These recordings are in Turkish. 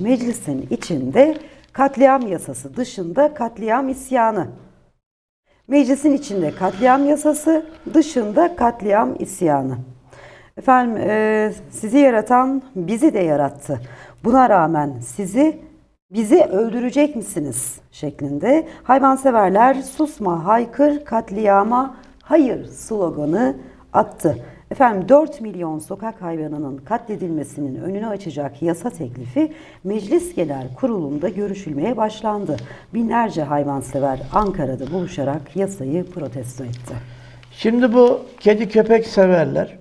Meclisin içinde katliam yasası dışında katliam isyanı. Meclisin içinde katliam yasası dışında katliam isyanı. Efendim e, sizi yaratan bizi de yarattı. Buna rağmen sizi bizi öldürecek misiniz şeklinde hayvanseverler susma haykır katliama hayır sloganı attı. Efendim 4 milyon sokak hayvanının katledilmesinin önünü açacak yasa teklifi Meclis Genel Kurulu'nda görüşülmeye başlandı. Binlerce hayvansever Ankara'da buluşarak yasayı protesto etti. Şimdi bu kedi köpek severler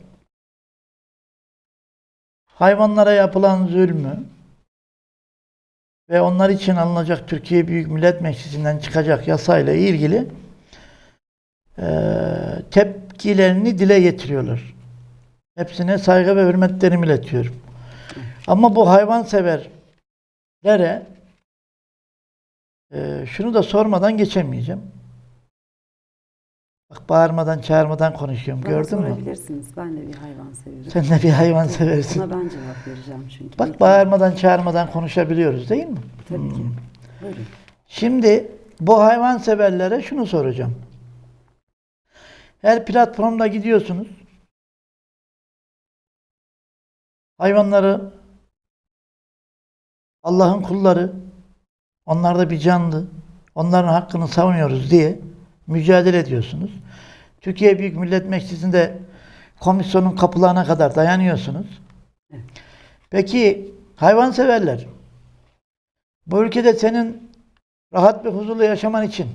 hayvanlara yapılan zulmü ve onlar için alınacak Türkiye Büyük Millet Meclisi'nden çıkacak yasayla ilgili eee, tepkilerini dile getiriyorlar. Hepsine saygı ve hürmetlerimi iletiyorum. Ama bu hayvanseverlere eee, şunu da sormadan geçemeyeceğim. Bak bağırmadan çağırmadan konuşuyorum. Bana Gördün mü? sorabilirsiniz. Ben de bir hayvan severim. Sen de bir hayvan seversin. Buna ben cevap vereceğim çünkü. Bak bağırmadan çağırmadan konuşabiliyoruz değil mi? Tabii ki. Buyurun. Şimdi bu hayvan severlere şunu soracağım. Her platformda gidiyorsunuz. Hayvanları Allah'ın kulları, onlar da bir canlı, onların hakkını savunuyoruz diye mücadele ediyorsunuz. Türkiye Büyük Millet Meclisi'nde komisyonun kapılarına kadar dayanıyorsunuz. Peki hayvanseverler, bu ülkede senin rahat ve huzurlu yaşaman için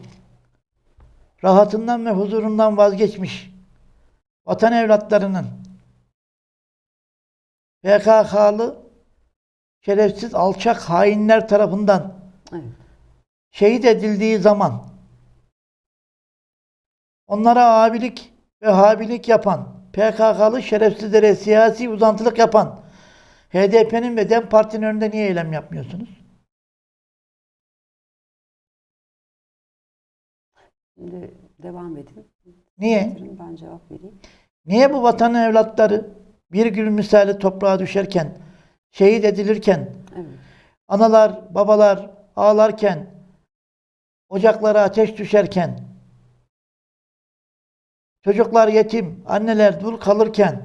rahatından ve huzurundan vazgeçmiş vatan evlatlarının PKK'lı şerefsiz alçak hainler tarafından Evet. şehit edildiği zaman onlara abilik ve habilik yapan PKK'lı şerefsizlere siyasi uzantılık yapan HDP'nin ve DEM Parti'nin önünde niye eylem yapmıyorsunuz? Şimdi devam edin. Niye? Ben cevap vereyim. Niye bu vatanın evlatları bir gül misali toprağa düşerken, şehit edilirken, Evet. analar, babalar ağlarken, ocaklara ateş düşerken, çocuklar yetim, anneler dul kalırken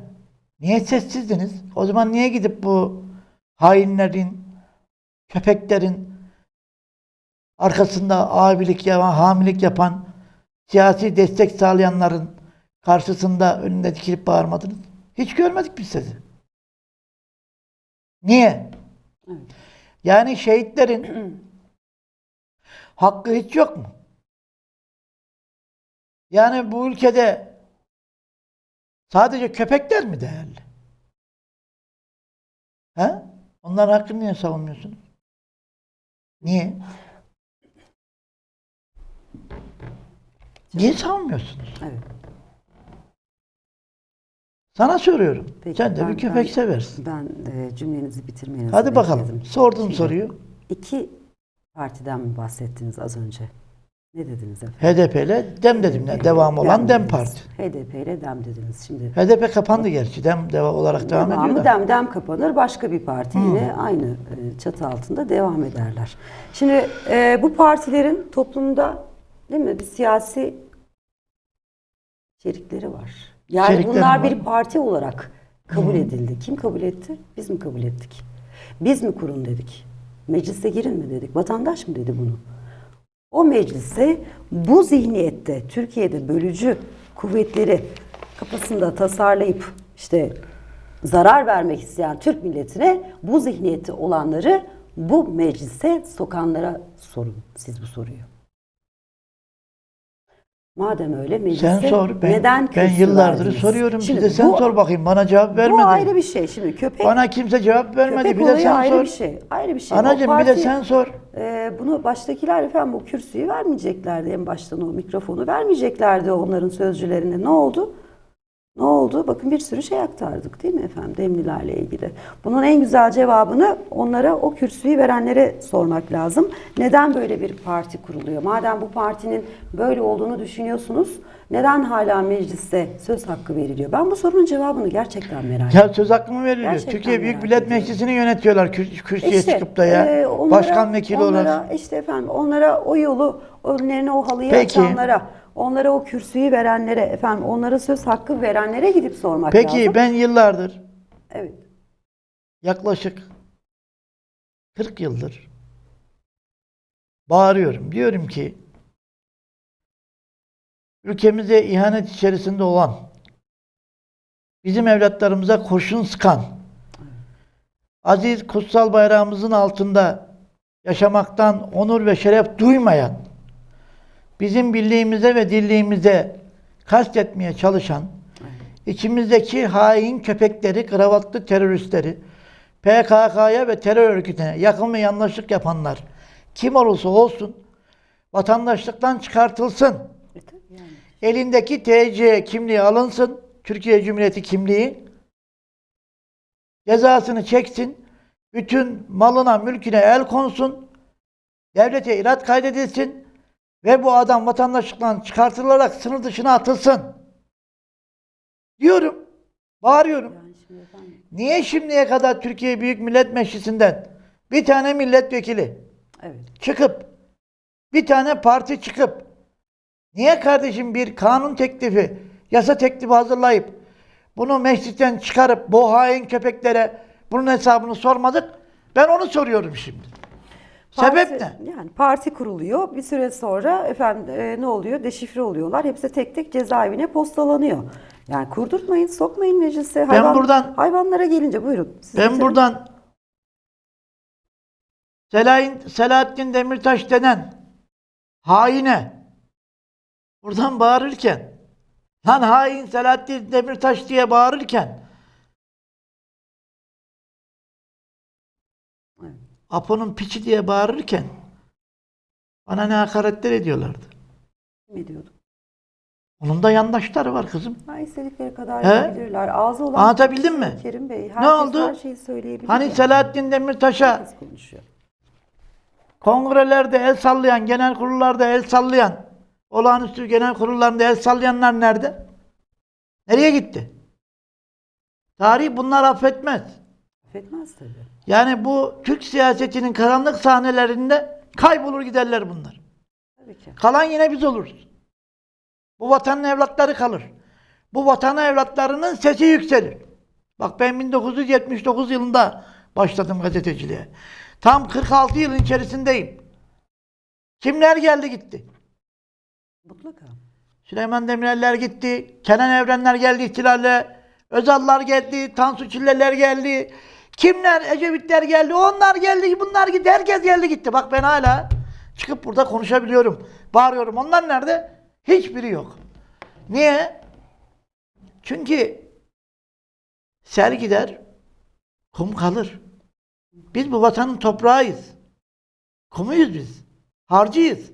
niye sessizdiniz? O zaman niye gidip bu hainlerin, köpeklerin arkasında abilik yapan, hamilik yapan, siyasi destek sağlayanların karşısında önünde dikilip bağırmadınız? Hiç görmedik biz sizi. Niye? Evet. Yani şehitlerin hakkı hiç yok mu? Yani bu ülkede sadece köpekler mi değerli? He? Onların hakkını niye savunmuyorsunuz? Niye? Niye savunmuyorsunuz? Evet. Sana soruyorum. Peki, Sen de ben- bir köpek ben- seversin. Ben e, cümlenizi bitirmenizi Hadi bakalım. bekledim. Sordum Şimdi, soruyu. İki partiden mi bahsettiniz az önce? Ne dediniz efendim? HDP ile DEM dedim. Ne? Devam olan DEM dediniz. Parti. HDP ile DEM dediniz. Şimdi HDP kapandı gerçi. DEM deva olarak devam ediyor devamı. DEM, DEM kapanır. Başka bir parti yine aynı e, çatı altında devam ederler. Şimdi e, bu partilerin toplumda değil mi bir siyasi içerikleri var. Yani bunlar var. bir parti olarak kabul edildi. Kim kabul etti? Biz mi kabul ettik? Biz mi kurun dedik? Meclise girin mi dedik? Vatandaş mı dedi bunu? O meclise bu zihniyette Türkiye'de bölücü kuvvetleri kafasında tasarlayıp işte zarar vermek isteyen Türk milletine bu zihniyeti olanları bu meclise sokanlara sorun siz bu soruyu. Madem öyle meclise Sen sor. Ben, neden ben yıllardır verdiniz? soruyorum Şimdi size. Sen bu- sor bakayım. Bana cevap vermedin. Bu ayrı bir şey. Şimdi köpek Bana kimse cevap vermedi. köpek bir de olayı sen ayrı sor. bir şey. Ayrı bir şey. O Anacığım bir de parti- sen sor. ee, bunu baştakiler efendim bu kürsüyü vermeyeceklerdi en baştan o mikrofonu vermeyeceklerdi onların sözcülerine. Ne oldu? Ne oldu? Bakın bir sürü şey aktardık değil mi efendim Demlilerle ilgili. Bunun en güzel cevabını onlara o kürsüyü verenlere sormak lazım. Neden böyle bir parti kuruluyor? Madem bu partinin böyle olduğunu düşünüyorsunuz Neden hala mecliste söz hakkı veriliyor? Ben bu sorunun cevabını gerçekten merak Ya söz hakkı mı veriliyor? Gerçekten Türkiye Büyük Millet ediyorum. Meclisi'ni yönetiyorlar kür- kürsüye İşte, çıkıp da ya. e, onlara- Başkan vekili onlara, olarak. işte efendim onlara o yolu, önlerine o halıyı Peki. açanlara, onlara o kürsüyü verenlere, efendim onlara söz hakkı verenlere gidip sormak Peki lazım. ben yıllardır Evet. yaklaşık 40 yıldır bağırıyorum. Diyorum ki ülkemize ihanet içerisinde olan bizim evlatlarımıza kurşun sıkan aziz kutsal bayrağımızın altında yaşamaktan onur ve şeref duymayan bizim birliğimize ve dirliğimize kastetmeye çalışan içimizdeki hain köpekleri, kravatlı teröristleri, PKK'ya ve terör örgütüne yakın ve yanlışlık yapanlar kim olursa olsun vatandaşlıktan çıkartılsın. E yani. Elindeki TC kimliği alınsın. Türkiye Cumhuriyeti kimliği. Cezasını çeksin. Bütün malına, mülküne el konsun. Devlete irat kaydedilsin. Ve bu adam vatandaşlıktan çıkartılarak sınır dışına atılsın. Diyorum. Bağırıyorum. Niye şimdiye kadar Türkiye Büyük Millet Meclisi'nden bir tane milletvekili evet. çıkıp bir tane parti çıkıp niye kardeşim bir kanun teklifi, yasa teklifi hazırlayıp bunu meclisten çıkarıp bu hain köpeklere bunun hesabını sormadık? Ben onu soruyorum şimdi. Sebep ne? Yani parti kuruluyor. Bir süre sonra efendim e, ne oluyor? Deşifre oluyorlar. Hepsi tek tek cezaevine postalanıyor. Yani kurdurtmayın, sokmayın meclise. Hayvan, buradan- hayvanlara gelince buyurun. Ben bitirin. buradan Selahin, Selahattin Demirtaş denen haine buradan bağırırken lan hain Selahattin Demirtaş diye bağırırken Apo'nun piçi diye bağırırken bana ne hakaretler ediyorlardı. ne diyordum? Onun da yandaşları var kızım. Ha, istedikleri kadar He? yapabilirler. Ağzı olan Anlatabildim mi? Kerim Bey. Herkes Ne oldu? Her şeyi söyleyebilir. Hani. Selahattin Demirtaş'a Herkes konuşuyor. kongrelerde el sallayan, genel kurullarda el sallayan, olağanüstü genel kurullarında el sallayanlar nerede? Nereye gitti? Tarih bunlar affetmez. Affetmez tabii. Yani bu Türk siyasetinin karanlık sahnelerinde kaybolur giderler bunlar. Tabii ki. Kalan yine biz oluruz. Bu vatanın evlatları kalır. Bu vatanın evlatlarının sesi yükselir. Bak ben 1979 yılında başladım gazeteciliğe. Tam 46 yılın içerisindeyim. Kimler geldi gitti? Mutlaka. Süleyman Demirel'ler gitti. Kenan Evrenler geldi ihtilalle. Özallar geldi. Tansu Çilleler geldi. Kimler? Ecevitler geldi. Onlar geldi. Bunlar gitti. Herkes geldi gitti. Bak ben hala çıkıp burada konuşabiliyorum. Bağırıyorum. Onlar nerede? Hiçbiri yok. Niye? Çünkü sel gider, kum kalır. Biz bu vatanın toprağıyız. Kumuyuz biz. Harcıyız.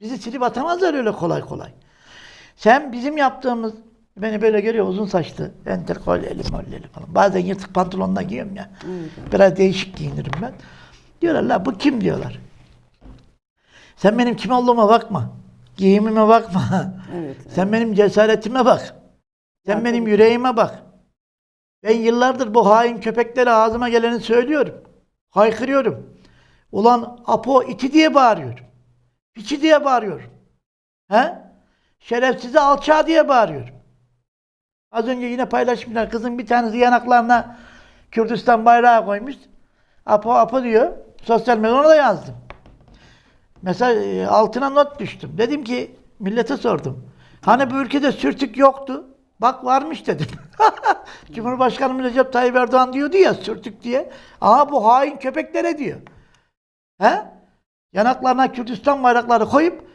Bizi silip atamazlar öyle kolay kolay. Sen bizim yaptığımız, beni böyle görüyor uzun saçlı, entel kolyeli molyeli falan. Bazen yırtık pantolonla giyiyorum ya. Evet. Biraz değişik giyinirim ben. Diyorlar la bu kim diyorlar. Sen benim kim olduğuma bakma. Giyimime bakma. Evet. Sen benim cesaretime bak. Sen Ya benim tabii. yüreğime bak. Ben yıllardır bu hain köpeklere ağzıma geleni söylüyorum. Haykırıyorum. Ulan Apo iti diye bağırıyorum. Piçi diye bağırıyorum. He? Şerefsize alçağı diye bağırıyorum. Az önce yine paylaşmışlar. Kızın bir tanesi yanaklarına Kürdistan bayrağı koymuş. Apo Apo diyor. Sosyal medyada ona da yazdım. Mesela e, altına not düştüm. Dedim ki millete sordum. Hani bu ülkede sürtük yoktu. Bak varmış dedim. Cumhurbaşkanımız Recep Tayyip Erdoğan diyordu ya sürtük diye. Aha bu hain köpeklere diyor. He? Yanaklarına Kürdistan bayrakları koyup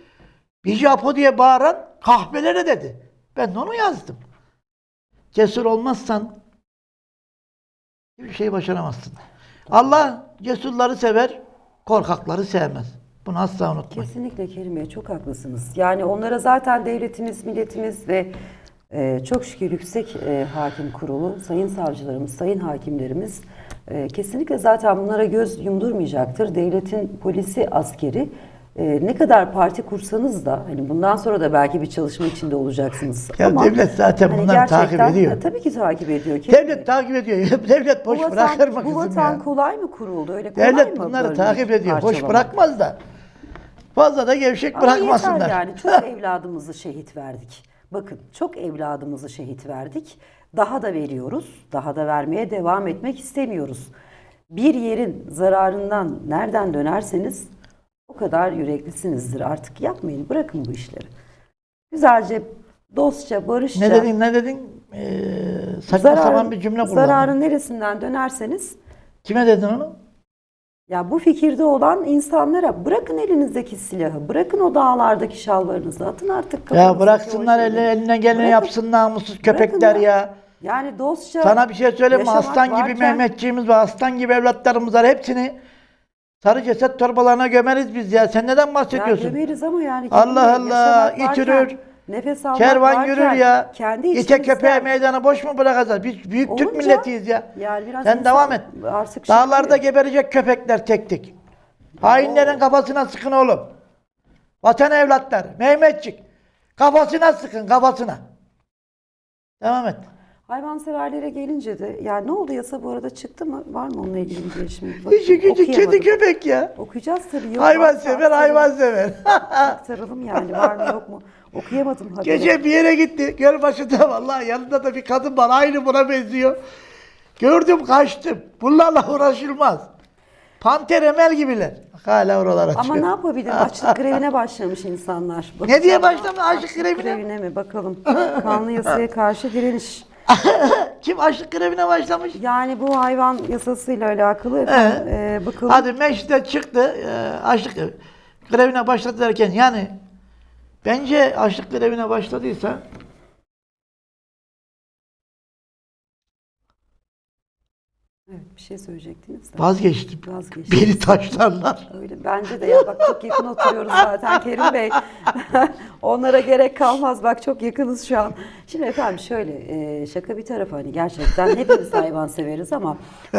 Bici Apo diye bağıran kahvelere dedi. Ben de onu yazdım. Cesur olmazsan hiçbir şey başaramazsın. Allah cesurları sever, korkakları sevmez. Bunu asla unutmayın. Kesinlikle Kerim çok haklısınız. Yani onlara zaten devletimiz, milletimiz ve e, çok şükür yüksek e, hakim kurulu, sayın savcılarımız, sayın hakimlerimiz e, kesinlikle zaten bunlara göz yumdurmayacaktır. Devletin polisi, askeri e, ne kadar parti kursanız da hani bundan sonra da belki bir çalışma içinde olacaksınız. Ya Ama devlet zaten hani bunları takip ediyor. Ha, tabii ki takip ediyor. Kesin. Devlet takip ediyor. Devlet boş bu vatan, bırakır mı bu kızım vatan ya? kolay mı kuruldu? Öyle kolay Devlet mı bunları takip ediyor. Boş bırakmaz da. Fazla da gevşek Ama bırakmasınlar. yani. Çok evladımızı şehit verdik. Bakın çok evladımızı şehit verdik. Daha da veriyoruz. Daha da vermeye devam etmek istemiyoruz. Bir yerin zararından nereden dönerseniz o kadar yüreklisinizdir. Artık yapmayın. Bırakın bu işleri. Güzelce, dostça, barışça. Ne dedin ne dedin? Ee, saçma sapan bir cümle kullandın. zararın neresinden dönerseniz Kime dedin onu? ya bu fikirde olan insanlara bırakın elinizdeki silahı, bırakın o dağlardaki şalvarınızı, atın artık Ya bıraksınlar şeyleri. eline, geleni Bırakın. yapsın namussuz köpekler ya. ya. Yani dostça Sana bir şey söyleyeyim mi? Aslan gibi varken- Mehmetçiğimiz var. Aslan gibi evlatlarımız var. Hepsini sarı ceset torbalarına gömeriz biz ya. Sen neden ya bahsediyorsun? gömeriz ama yani Allah Allah, yaşamak it varken, yürür. Nefes almak Kervan varken, yürür ya. Kendi içimizden- köpeğe meydanı boş mu bırakacağız? Biz büyük Türk Olunca- milletiyiz ya. Yani biraz Sen devam et. Artık şey Dağlarda yapıyor. geberecek köpekler tek tek. Hainlerin kafasına sıkın oğlum. Vatan evlatlar. Mehmetçik. Kafasına sıkın kafasına. Devam et. Hayvanseverlere gelince de yani ne oldu yasa bu arada çıktı mı? Var mı onunla ilgili bir gelişme? İşi gücü kedi köpek ya. Okuyacağız tabii. Yok, Hayvan varsa sever aktaralım. hayvan sever. Aktaralım yani var mı yok mu? Okuyamadım haberi. Gece bir yere gitti. Göl başında vallahi yanında da bir kadın var. Aynı buna benziyor. Gördüm kaçtım. Bunlarla uğraşılmaz. Panter emel gibiler. Hala oralar açıyor. Ama ne yapabilirim? Açlık grevine başlamış insanlar. Ne diye başlamış açlık grevine? grevine mi? Bakalım. Kanlı yasaya karşı direniş. Kim açlık grevine başlamış? Yani bu hayvan yasasıyla alakalı efendim, e, bakalım. Hadi mecliste çıktı. E, açlık grevine başladı derken yani bence açlık grevine başladıysa Evet, bir şey söyleyecektiniz de. vazgeçtim. Vazgeçtim. Beni taşlarlar. Öyle bence de ya bak çok yakın oturuyoruz zaten Kerim Bey. Onlara gerek kalmaz bak çok yakınız şu an. Şimdi efendim şöyle e, şaka bir tarafa hani gerçekten hepimiz hayvan severiz ama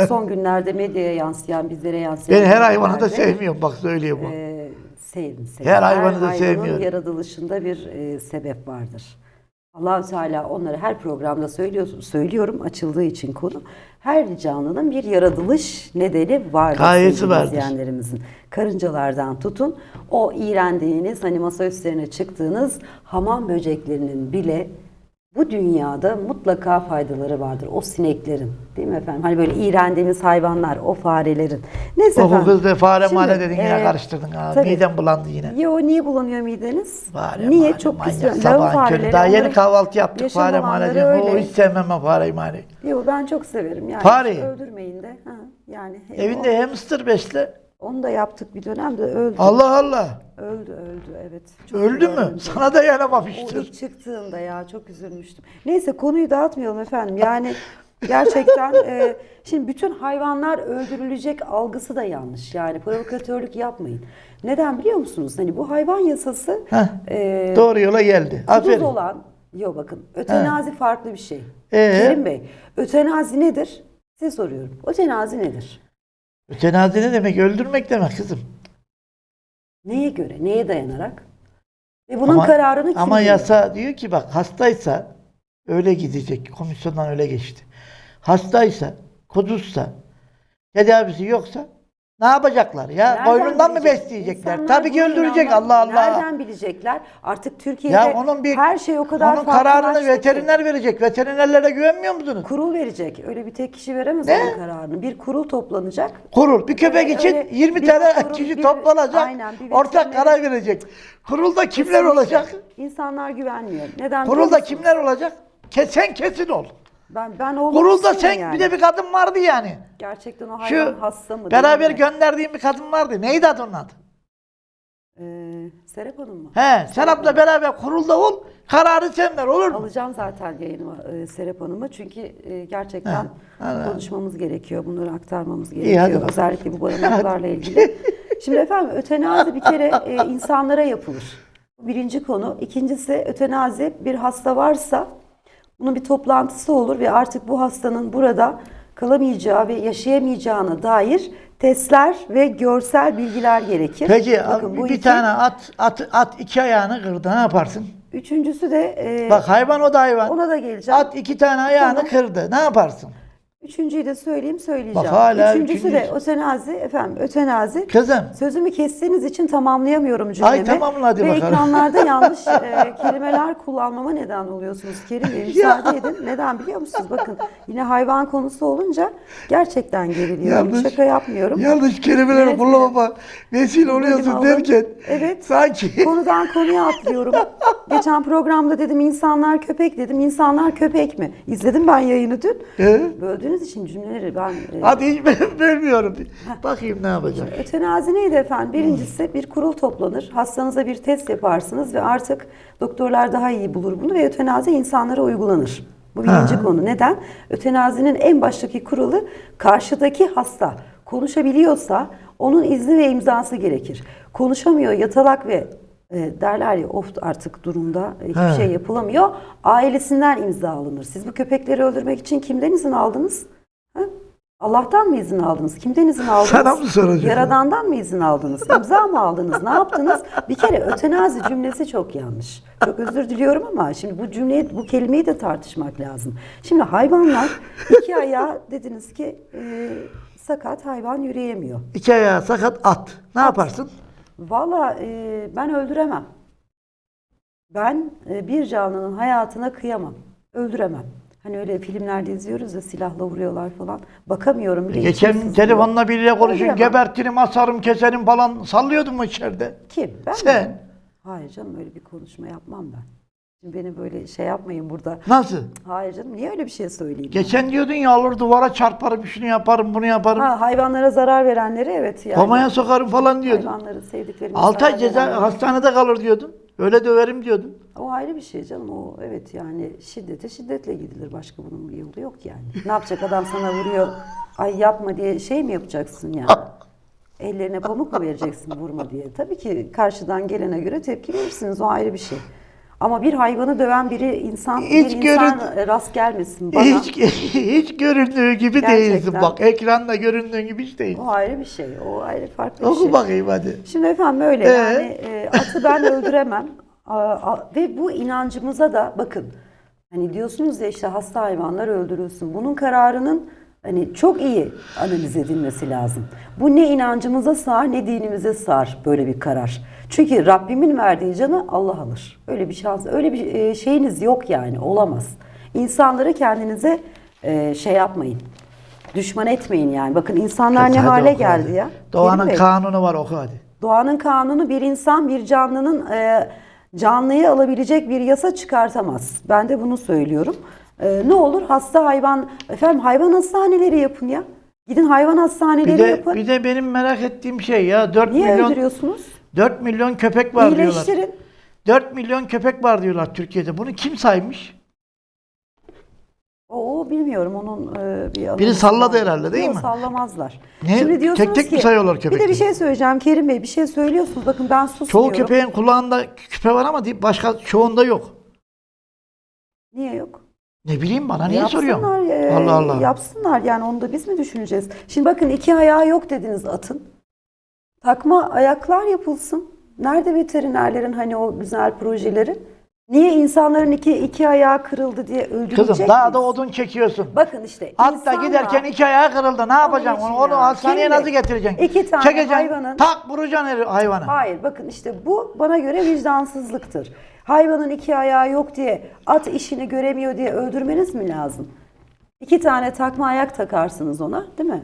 son günlerde medyaya yansıyan bizlere yansıyan Ben her hayvanı da sevmiyorum bak söylüyor bu. e, sevin, sevin. Her hayvanı da sevmiyorum. yaratılışında bir e, sebep vardır. Allah Teala onları her programda söylüyor, söylüyorum açıldığı için konu. Her canlının bir yaratılış nedeni vardır. Gayesi izleyenlerimizin. Karıncalardan tutun o iğrendiğiniz hani masa üstlerine çıktığınız hamam böceklerinin bile bu dünyada mutlaka faydaları vardır. O sineklerin değil mi efendim? Hani böyle iğrendiğimiz hayvanlar, o farelerin. Neyse Oku efendim. kız de fare Şimdi, mane dedin yine e, karıştırdın ha. tabii. Midem bulandı yine. Yo niye bulanıyor mideniz? Fare niye? mane, Çok manyak. pis. Lağım Sabahın körü. Daha yeni kahvaltı yaptık fare mane diyorum. O hiç sevmem ben fareyi mane. Yo ben çok severim yani. Fareyi? Öldürmeyin de. Ha, yani hem Evinde hamster besle. O- onu da yaptık bir dönemde öldü. Allah Allah. Öldü öldü evet. Çok Öldü mü? öldü. Sana da O yanamamıştır. ilk çıktığında ya çok üzülmüştüm. Neyse konuyu dağıtmayalım efendim. Yani gerçekten e, şimdi bütün hayvanlar öldürülecek algısı da yanlış. Yani provokatörlük yapmayın. Neden biliyor musunuz? Hani bu hayvan yasası Heh, e, Doğru yola geldi. Aferin. olan yok bakın ötenazi farklı bir şey. Ee? Kerim Bey ötenazi nedir? Size soruyorum. Ötenazi nedir? Ötenazi ne demek? Öldürmek demek kızım. Neye göre? Neye dayanarak? Ve bunun Ama- kararını kim Ama veriyor? yasa diyor ki bak hastaysa öyle gidecek. Komisyondan öyle geçti. Hastaysa, kuduzsa, tedavisi yoksa ne yapacaklar ya? Nereden Boynundan mı bilecek? besleyecekler? İnsanlar Tabii ki bunu öldürecek inanmaz. Allah Allah. Nereden bilecekler? Artık Türkiye'de Ya onun bir her şey o kadar onun kararını farklılaştı ki. veteriner verecek. Veterinerlere güvenmiyor musunuz? Kurul verecek. Öyle bir tek kişi veremez Ne? onun kararını. Bir kurul toplanacak. Kurul. Bir köpek Öyle- için öyle 20 bir tane kurul, kişi bir- toplanacak. aynen, bir ortak veteriner- karar verecek. Kurulda kimler olacak? İnsanlar güvenmiyor. Neden? biliyor Kurulda kimler olacak? Kesen kesin ol. Ben ben Kurulda isterim sen yani. bir de bir kadın vardı yani. Gerçekten o hayvan Şu hasta mı? beraber mi? gönderdiğim bir kadın vardı. Neydi adı onun adı? Ee, Serap Hanım mı? He, Serap'la beraber kurulda ol. Kararı sen ver olur mu? Alacağım zaten yayınıma e, Serap Hanım'a çünkü e, gerçekten Ha, konuşmamız gerekiyor. Bunları aktarmamız İyi, gerekiyor. bakalım. Özellikle bu barınaklarla ilgili. Şimdi efendim ötenazi bir kere e, insanlara yapılır. Birinci konu. İkincisi ötenazi bir hasta varsa bunun bir toplantısı olur ve artık bu hastanın burada kalamayacağı ve yaşayamayacağına dair testler ve görsel bilgiler gerekir. Peki Bakın bu bir iki. tane at, at at iki ayağını kırdı. Ne yaparsın? Üçüncüsü de e, Bak hayvan o da hayvan. ona da geleceğim. At iki tane ayağını Tamam. kırdı. Ne yaparsın? Üçüncüyü de söyleyeyim söyleyeceğim. Bak hala Üçüncüsü de üçüncü- ötenazi efendim ötenazi. Kızım. Sözümü kestiğiniz için tamamlayamıyorum cümlemi. Ay tamam, hadi Ve bakalım. ekranlarda yanlış e, kelimeler kullanmama neden oluyorsunuz Kerim Bey. Müsaade edin. Neden biliyor musunuz? Bakın yine hayvan konusu olunca gerçekten geriliyorum. Yanlış- Şaka yapmıyorum. Yanlış kelimeleri Evet, kullanma vesile oluyorsun derken Evet. sanki Konudan konuya atlıyorum. Geçen programda dedim insanlar köpek dedim. İnsanlar köpek mi? İzledim ben yayını dün. He? Böldüğünüz için cümleleri ben... e, hadi hiç ben. Bakayım ne yapacağım. Ötenazi neydi efendim? Birincisi bir kurul toplanır. Hastanıza bir test yaparsınız ve artık doktorlar daha iyi bulur bunu ve ötenazi insanlara uygulanır. Bu birinci Ha. konu. Neden? Ötenazinin en baştaki kuralı karşıdaki hasta konuşabiliyorsa onun izni ve imzası gerekir. Konuşamıyor, yatalak ve e, derler ya of artık durumda e, hiçbir Ha. şey yapılamıyor. Ailesinden imza alınır. Siz bu köpekleri öldürmek için kimden izin aldınız? Ha? Allah'tan mı izin aldınız? Kimden izin aldınız? Sana mı soracağım? Yaradan'dan mı izin aldınız? İmza mı aldınız? Ne yaptınız? Bir kere ötenazi cümlesi çok yanlış. Çok özür diliyorum ama şimdi bu cümleyi, bu kelimeyi de tartışmak lazım. Şimdi hayvanlar iki ayağı dediniz ki e, sakat hayvan yürüyemiyor. İki ayağı sakat at. Ne yaparsın? Valla e, ben öldüremem. Ben e, bir canlının hayatına kıyamam. Öldüremem. Hani öyle filmlerde izliyoruz ya silahla vuruyorlar falan. Bakamıyorum bile. içim Geçen sızlıyor. telefonla biriyle konuşun. Öldüremem. Gebertirim, asarım, keserim falan sallıyordun mu içeride? Kim? Ben mi? Sen. Hayır canım öyle bir konuşma yapmam ben. Şimdi beni böyle şey yapmayın burada. Nasıl? Hayır canım niye öyle bir şey söyleyeyim? Geçen diyordun ya alır duvara çarparım, şunu yaparım, bunu yaparım. Ha, hayvanlara zarar verenleri evet yani. Komaya sokarım falan diyordun. Hayvanları sevdiklerimiz. 6 ay ceza hastanede kalır diyordun. Öyle döverim diyordun. O ayrı bir şey canım o evet yani şiddete şiddetle gidilir başka bunun bir yolu yok yani. Ne yapacak adam sana vuruyor ay yapma diye şey mi yapacaksın yani? Ellerine pamuk mu vereceksin vurma diye? Tabii ki karşıdan gelene göre tepki verirsiniz o ayrı bir şey. Ama bir hayvanı döven biri insan, Hiç bir insan görün- rast gelmesin bana. Hiç hiç göründüğü gibi değilsin Gerçekten. bak. Ekranda göründüğün gibi hiç değil. O ayrı bir şey. O ayrı farklı bir Oku şey. bakayım hadi. Şimdi efendim öyle Ee? yani e, atı ben öldüremem. A- ve bu inancımıza da bakın. Hani diyorsunuz ya işte hasta hayvanlar öldürülsün. Bunun kararının hani çok iyi analiz edilmesi lazım. Bu ne inancımıza sığar ne dinimize sığar böyle bir karar. Çünkü Rabbimin verdiği canı Allah alır. Öyle bir şans, öyle bir e, şeyiniz yok yani olamaz. İnsanları kendinize e, şey yapmayın. Düşman etmeyin yani. Bakın insanlar ne Hadi hale oku geldi hadi. ya. Doğanın Kerim kanunu var oku hadi. Doğanın kanunu bir insan bir canlının e, canlıyı alabilecek bir yasa çıkartamaz. Ben de bunu söylüyorum. E, ne olur hasta hayvan, efendim hayvan hastaneleri yapın ya. Gidin hayvan hastaneleri Bir de, yapın. bir de benim merak ettiğim şey ya 4 Niye milyon öldürüyorsunuz? 4 milyon köpek var diyorlar. İyileştirin. 4 milyon köpek var diyorlar Türkiye'de. Bunu kim saymış? Oo bilmiyorum onun e, bir Biri salladı var. herhalde, değil Yok, mi? sallamazlar. Ne? Şimdi diyorsunuz Tek tek mi ki, sayıyorlar Bir de bir köpekleri? şey söyleyeceğim Kerim Bey bir şey söylüyorsunuz. Bakın ben Çoğu susmuyorum. köpeğin kulağında küpe var ama başka çoğunda yok. Niye yok? Ne bileyim bana niye Yapsınlar, soruyorsun? e, Allah Allah. Yapsınlar yani onu da biz mi düşüneceğiz? Şimdi bakın iki ayağı yok dediniz atın. Takma ayaklar yapılsın. Nerede veterinerlerin hani o güzel projeleri? Niye insanların iki, iki ayağı kırıldı diye öldürecek Kızım daha miyiz? da odun çekiyorsun. Bakın işte Hatta insanlar- giderken iki ayağı kırıldı. Ne yapacaksın? için Onu, onu ya. hastaneye nasıl getireceksin? iki tane Çekeceksin. hayvanın- Tak vuracaksın her- hayvana. Hayır bakın işte bu bana göre vicdansızlıktır. Hayvanın iki ayağı yok diye at işini göremiyor diye öldürmeniz mi lazım? İki tane takma ayak takarsınız ona değil mi?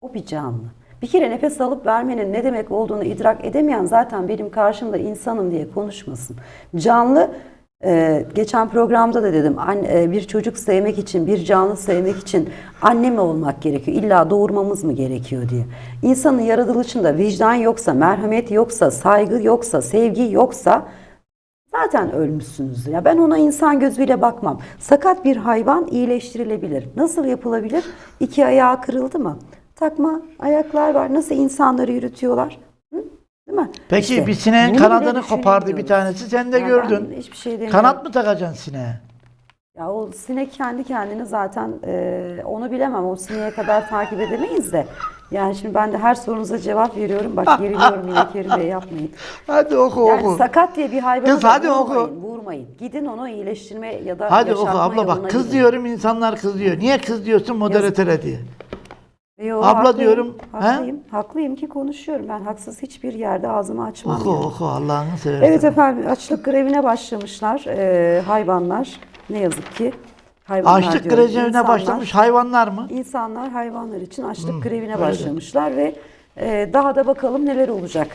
O bir canlı. Bir kere nefes alıp vermenin ne demek olduğunu idrak edemeyen zaten benim karşımda insanım diye konuşmasın. Canlı e, geçen programda da dedim an- e, bir çocuk sevmek için, bir canlı sevmek için anne mi olmak gerekiyor? İlla doğurmamız mı gerekiyor diye. İnsanın yaratılışında vicdan yoksa, merhamet yoksa, saygı yoksa, sevgi yoksa Zaten ölmüşsünüz. Ya ben ona insan gözüyle bakmam. Sakat bir hayvan iyileştirilebilir. Nasıl yapılabilir? İki ayağı kırıldı mı? Takma ayaklar var. Nasıl insanları yürütüyorlar? Hı? Değil mi? Peki İşte bir sineğin kanadını kopardı bir tanesi. Sen de Ya gördün. hiçbir şey demiyorum. Kanat mı takacaksın sineğe? Ya o sinek kendi kendine zaten e, onu bilemem. O sineğe kadar takip edemeyiz de. Yani şimdi ben de her sorunuza cevap veriyorum. Bak geriliyorum yine Kerim Bey yapmayın. Hadi oku Yani oku. sakat diye bir hayvanı Kız, hadi oku. vurmayın, vurmayın. Gidin onu iyileştirme ya da Hadi oku abla bak kız gidin. diyorum insanlar kızıyor. Niye kız diyorsun moderatöre diye. Yo, Abla haklıyım, diyorum, he? Haklıyım. Haklıyım ki konuşuyorum. Ben haksız hiçbir yerde ağzımı açmam. Oku yani. oku Allah'ını seversen. Evet efendim açlık grevine başlamışlar ee, hayvanlar. Ne yazık ki. Hayvanlar Açlık diyorum, grevine insanlar- başlamış hayvanlar mı? İnsanlar hayvanlar için açlık grevine öyle de. başlamışlar ve e, daha da bakalım neler olacak.